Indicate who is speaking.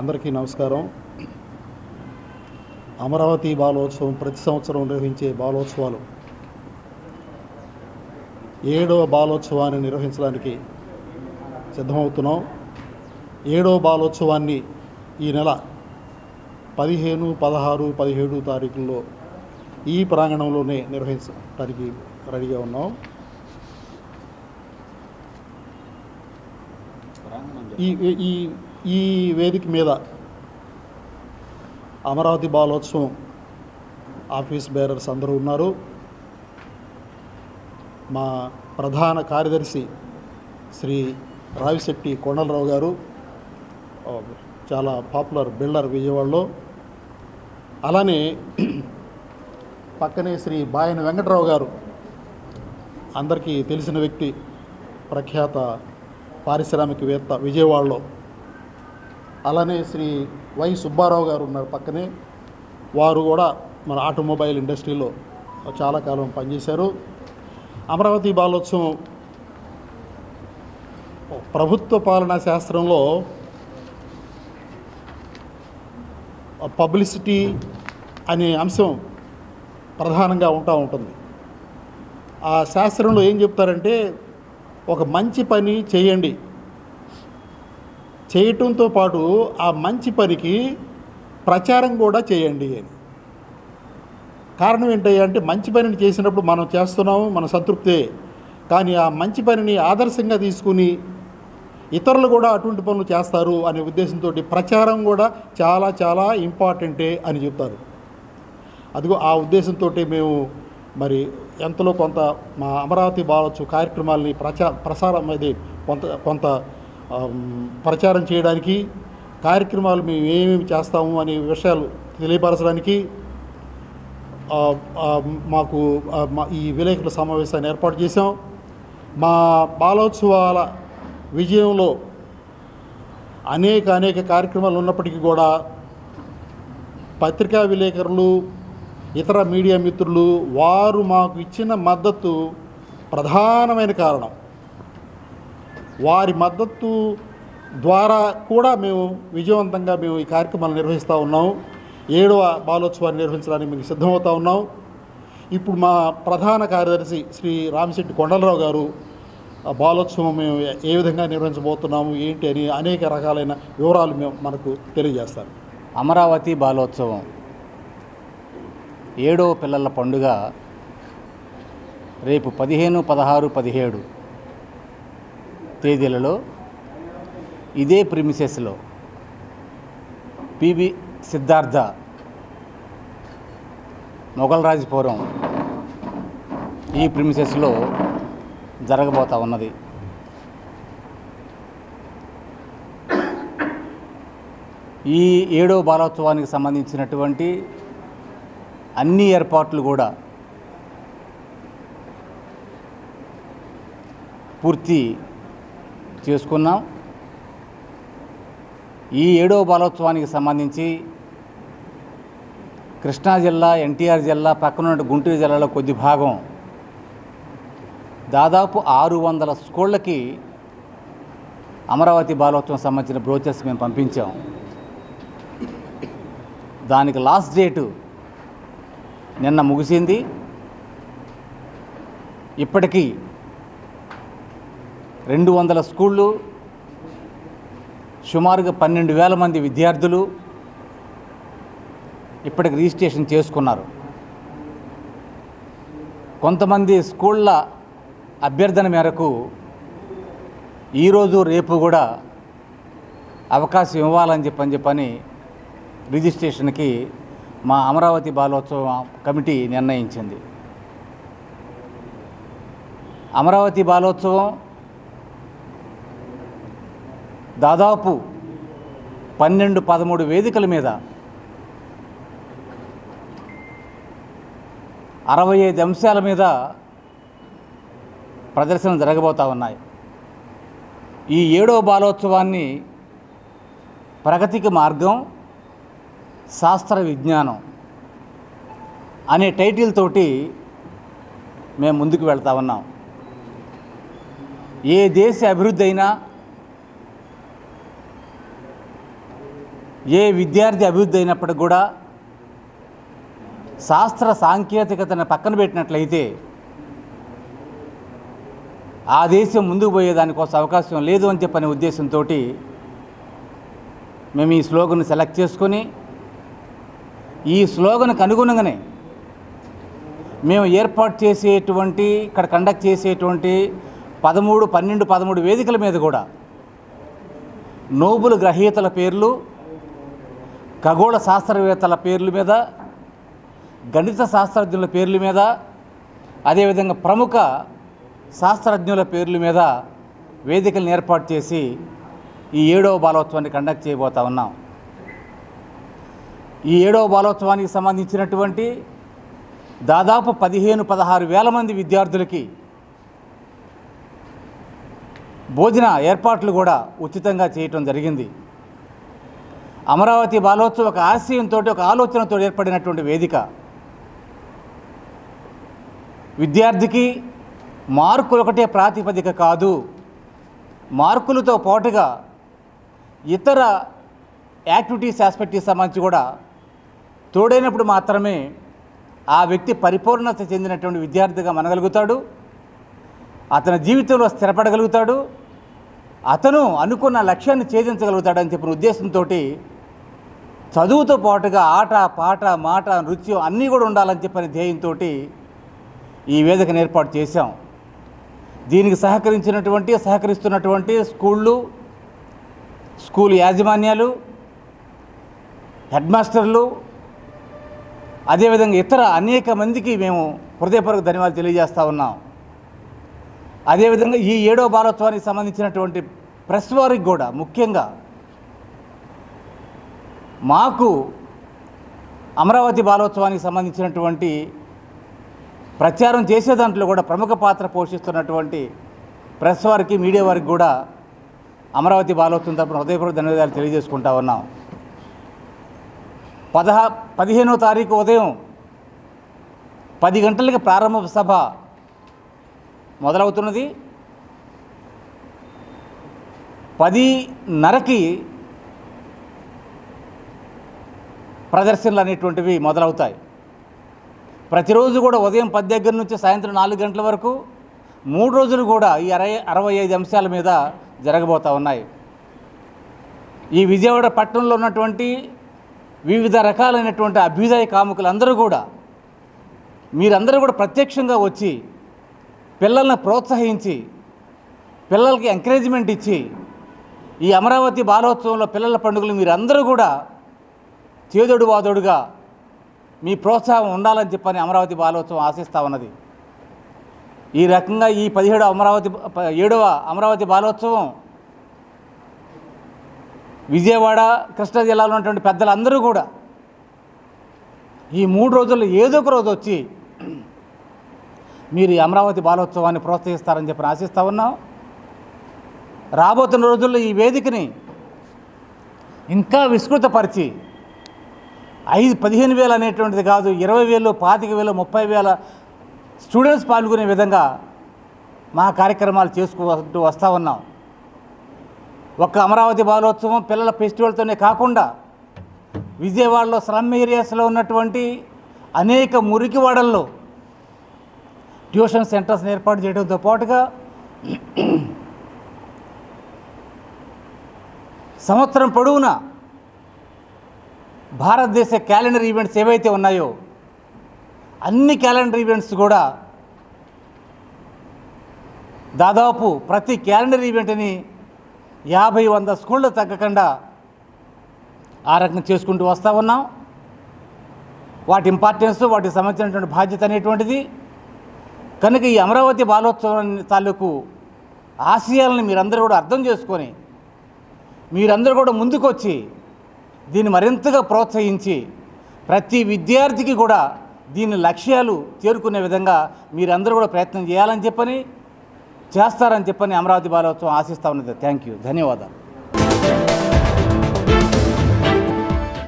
Speaker 1: అందరికీ నమస్కారం. అమరావతి బాలోత్సవం ప్రతి సంవత్సరం నిర్వహించే బాలోత్సవాలు. ఏడవ బాలోత్సవాన్ని నిర్వహించడానికి సిద్ధమవుతున్నాం. ఏడవ బాలోత్సవాన్ని ఈ నెల పదిహేను పదహారు పదిహేడు తారీఖుల్లో ఈ ప్రాంగణంలోనే నిర్వహించడానికి రెడీగా ఉన్నాం. ఈ ఈ ఈ వేదిక మీద అమరావతి బాలోత్సవం ఆఫీస్ బేరర్స్ అందరూ ఉన్నారు. మా ప్రధాన కార్యదర్శి శ్రీ రావిశెట్టి కొండలరావు గారు చాలా పాపులర్ బిల్డర్ విజయవాడలో. అలానే పక్కనే శ్రీ బాయన వెంకటరావు గారు అందరికీ తెలిసిన వ్యక్తి ప్రఖ్యాత పారిశ్రామికవేత్త విజయవాడలో. అలానే శ్రీ వై సుబ్బారావు గారు ఉన్నారు పక్కనే. వారు కూడా మన ఆటోమొబైల్ ఇండస్ట్రీలో చాలా కాలం పనిచేశారు. అమరావతి బాలోత్సవం ప్రభుత్వ పాలనా శాస్త్రంలో పబ్లిసిటీ అనే అంశం ప్రధానంగా ఉంటా ఉంటుంది. ఆ శాస్త్రంలో ఏం చెప్తారంటే ఒక మంచి పని చేయండి. చేయటంతో పాటు ఆ మంచి పనికి ప్రచారం కూడా చేయండి అని. కారణం ఏంటి అంటే మంచి పనిని చేసినప్పుడు మనం చేస్తున్నాము మన సంతృప్తే. కానీ ఆ మంచి పనిని ఆదర్శంగా తీసుకుని ఇతరులు కూడా అటువంటి పనులు చేస్తారు అనే ఉద్దేశంతో ప్రచారం కూడా చాలా చాలా ఇంపార్టెంటే అని చెప్తారు. అదిగో ఆ ఉద్దేశంతో మేము మరి ఎంతలో కొంత మా అమరావతి బాలొచ్చు కార్యక్రమాల్ని ప్రచా ప్రసారం అది కొంత కొంత ప్రచారం చేయడానికి కార్యక్రమాలు మేము ఏమేమి చేస్తాము అనే విషయాలు తెలియపరచడానికి మాకు మా ఈ విలేకరుల సమావేశాన్ని ఏర్పాటు చేశాం. మా బాలోత్సవాల విజయంలో అనేక అనేక కార్యక్రమాలు ఉన్నప్పటికీ కూడా పత్రికా విలేకరులు ఇతర మీడియా మిత్రులు వారు మాకు ఇచ్చిన మద్దతు ప్రధానమైన కారణం. వారి మద్దతు ద్వారా కూడా మేము విజయవంతంగా మేము ఈ కార్యక్రమాలు నిర్వహిస్తూ ఉన్నాం. ఏడవ బాలోత్సవాన్ని నిర్వహించడానికి మేము సిద్ధమవుతా ఉన్నాం. ఇప్పుడు మా ప్రధాన కార్యదర్శి శ్రీ రామశెట్టి కొండలరావు గారు ఆ బాలోత్సవం మేము ఏ విధంగా నిర్వహించబోతున్నాము ఏంటి అని అనేక రకాలైన వివరాలు మేము మనకు తెలియజేస్తారు.
Speaker 2: అమరావతి బాలోత్సవం ఏడవ పిల్లల పండుగ రేపు పదిహేను పదహారు పదిహేడు తేదీలలో ఇదే ప్రిమిసెస్లో పిబి సిద్ధార్థ మొఘలరాజపురం ఈ ప్రిమిసెస్లో జరగబోతా ఉన్నది. ఈ ఏడో బాలోత్సవానికి సంబంధించినటువంటి అన్ని ఏర్పాట్లు కూడా పూర్తి చేసుకున్నాం. ఈ ఏడో బాలోత్సవానికి సంబంధించి కృష్ణా జిల్లా ఎన్టీఆర్ జిల్లా పక్కన గుంటూరు జిల్లాలో కొద్ది భాగం దాదాపు ఆరు వందల స్కూళ్ళకి అమరావతి బాలోత్సవం సంబంధించిన బ్రోచర్స్ మేము పంపించాం. దానికి లాస్ట్ డేటు నిన్న ముగిసింది. ఇప్పటికీ రెండు వందల స్కూళ్ళు సుమారుగా పన్నెండు వేల మంది విద్యార్థులు ఇప్పటికి రిజిస్ట్రేషన్ చేసుకున్నారు. కొంతమంది స్కూళ్ళ అభ్యర్థన మేరకు ఈరోజు రేపు కూడా అవకాశం ఇవ్వాలని చెప్పని చెప్పని రిజిస్ట్రేషన్కి మా అమరావతి బాలోత్సవం కమిటీ నిర్ణయించింది. అమరావతి బాలోత్సవం దాదాపు పన్నెండు పదమూడు వేదికల మీద అరవై ఐదు అంశాల మీద ప్రదర్శన జరగబోతూ ఉన్నాయి. ఈ ఏడో బాలోత్సవాన్ని ప్రగతికి మార్గం శాస్త్ర విజ్ఞానం అనే టైటిల్ తోటి మేము ముందుకు వెళ్తా ఉన్నాం. ఏ దేశ అభివృద్ధి అయినా ఏ విద్యార్థి అభివృద్ధి అయినప్పటికి కూడా శాస్త్ర సాంకేతికతను పక్కన పెట్టినట్లయితే ఆ దేశం ముందుకు పోయేదానికోసం అవకాశం లేదు అని చెప్పనే ఉద్దేశంతో మేము ఈ స్లోగన్ సెలెక్ట్ చేసుకొని ఈ స్లోగన్కి అనుగుణంగానే మేము ఏర్పాటు చేసేటువంటి ఇక్కడ కండక్ట్ చేసేటువంటి పదమూడు పన్నెండు పదమూడు వేదికల మీద కూడా నోబుల్ గ్రహీతల పేర్లు ఖగోళ శాస్త్రవేత్తల పేర్ల మీద గణిత శాస్త్రజ్ఞుల పేర్ల మీద అదేవిధంగా ప్రముఖ శాస్త్రజ్ఞుల పేర్ల మీద వేదికలను ఏర్పాటు చేసి ఈ ఏడవ బాలోత్సవాన్ని కండక్ట్ చేయబోతా ఉన్నాం. ఈ ఏడవ బాలోత్సవానికి సంబంధించినటువంటి దాదాపు పదిహేను పదహారు వేల మంది విద్యార్థులకి భోజన ఏర్పాట్లు కూడా ఉచితంగా చేయటం జరిగింది. అమరావతి బాలోత్సవం ఒక ఆశయంతో ఒక ఆలోచనతో ఏర్పడినటువంటి వేదిక. విద్యార్థికి మార్కులు ఒకటే ప్రాతిపదిక కాదు. మార్కులతో పాటుగా ఇతర యాక్టివిటీస్ ఆస్పెక్ట్కి సంబంధించి కూడా తోడైనప్పుడు మాత్రమే ఆ వ్యక్తి పరిపూర్ణత చెందినటువంటి విద్యార్థిగా మనగలుగుతాడు. అతని జీవితంలో స్థిరపడగలుగుతాడు. అతను అనుకున్న లక్ష్యాన్ని ఛేదించగలుగుతాడని చెప్పిన ఉద్దేశంతో చదువుతో పాటుగా ఆట పాట మాట నృత్యం అన్నీ కూడా ఉండాలని చెప్పిన ధ్యేయంతో ఈ వేదికను ఏర్పాటు చేశాం. దీనికి సహకరించినటువంటి సహకరిస్తున్నటువంటి స్కూళ్ళు స్కూల్ యాజమాన్యాలు హెడ్ మాస్టర్లు అదేవిధంగా ఇతర అనేక మందికి మేము హృదయపూర్వక ధన్యవాదాలు తెలియజేస్తూ ఉన్నాం. అదేవిధంగా ఈ ఏడో బాలోత్సవానికి సంబంధించినటువంటి ప్రెస్ వారికి కూడా ముఖ్యంగా మాకు అమరావతి బాలోత్సవానికి సంబంధించినటువంటి ప్రచారం చేసే దాంట్లో కూడా ప్రముఖ పాత్ర పోషిస్తున్నటువంటి ప్రెస్ వారికి మీడియా వారికి కూడా అమరావతి బాలోత్సవం తరపున హృదయపూర్వక ధన్యవాదాలు తెలియజేసుకుంటా ఉన్నాం. పదహా పదిహేనో తారీఖు ఉదయం పది గంటలకి ప్రారంభ సభ మొదలవుతున్నది. పదిన్నరకి ప్రదర్శనలు అనేటువంటివి మొదలవుతాయి. ప్రతిరోజు కూడా ఉదయం పది దగ్గర నుంచి సాయంత్రం నాలుగు గంటల వరకు మూడు రోజులు కూడా ఈ అరవై అరవై ఐదు అంశాల మీద జరగబోతూ ఉన్నాయి. ఈ విజయవాడ పట్టణంలో ఉన్నటువంటి వివిధ రకాలైనటువంటి అభ్యుదయ కాముకులందరూ కూడా మీరందరూ కూడా ప్రత్యక్షంగా వచ్చి పిల్లల్ని ప్రోత్సహించి పిల్లలకి ఎంకరేజ్మెంట్ ఇచ్చి ఈ అమరావతి బాలోత్సవంలో పిల్లల పండుగలు మీరందరూ కూడా చేదోడు వాదోడుగా మీ ప్రోత్సాహం ఉండాలని చెప్పని అమరావతి బాలోత్సవం ఆశిస్తూ ఉన్నది. ఈ రకంగా ఈ పదిహేడవ అమరావతి ఏడవ అమరావతి బాలోత్సవం విజయవాడ కృష్ణా జిల్లాలో ఉన్నటువంటి పెద్దలందరూ కూడా ఈ మూడు రోజుల్లో ఏదో ఒక రోజు వచ్చి మీరు ఈ అమరావతి బాలోత్సవాన్ని ప్రోత్సహిస్తారని చెప్పి ఆశిస్తూ ఉన్నాం. రాబోతున్న రోజుల్లో ఈ వేదికని ఇంకా విస్తృతపరిచి ఐదు పదిహేను వేలు అనేటువంటిది కాదు ఇరవై వేలు పాతిక వేలు ముప్పై వేల స్టూడెంట్స్ పాల్గొనే విధంగా మా కార్యక్రమాలు చేసుకుంటూ వస్తూ ఉన్నాం. ఒక్క అమరావతి బాలోత్సవం పిల్లల ఫెస్టివల్తోనే కాకుండా విజయవాడలో స్లమ్ ఏరియాస్లో ఉన్నటువంటి అనేక మురికివాడల్లో ట్యూషన్ సెంటర్స్ని ఏర్పాటు చేయడంతో పాటుగా సంవత్సరం పొడవునా భారతదేశ క్యాలెండర్ ఈవెంట్స్ ఏవైతే ఉన్నాయో అన్ని క్యాలెండర్ ఈవెంట్స్ కూడా దాదాపు ప్రతి క్యాలెండర్ ఈవెంట్ని యాభై వంద స్కూళ్ళు తగ్గకుండా ఆ రకంగా చేసుకుంటూ వస్తూ ఉన్నాం. వాటి ఇంపార్టెన్స్ వాటికి సంబంధించినటువంటి బాధ్యత అనేటువంటిది. కనుక ఈ అమరావతి బాలోత్సవం తాలూకు ఆశయాలను మీరందరూ కూడా అర్థం చేసుకొని మీరందరూ కూడా ముందుకొచ్చి దీన్ని మరింతగా ప్రోత్సహించి ప్రతి విద్యార్థికి కూడా దీని లక్ష్యాలు చేరుకునే విధంగా మీరందరూ కూడా ప్రయత్నం చేయాలని చెప్పని చేస్తారని చెప్పని అమరావతి బాలోత్సవం ఆశిస్తా ఉన్నది. థ్యాంక్ యూ ధన్యవాదాలు.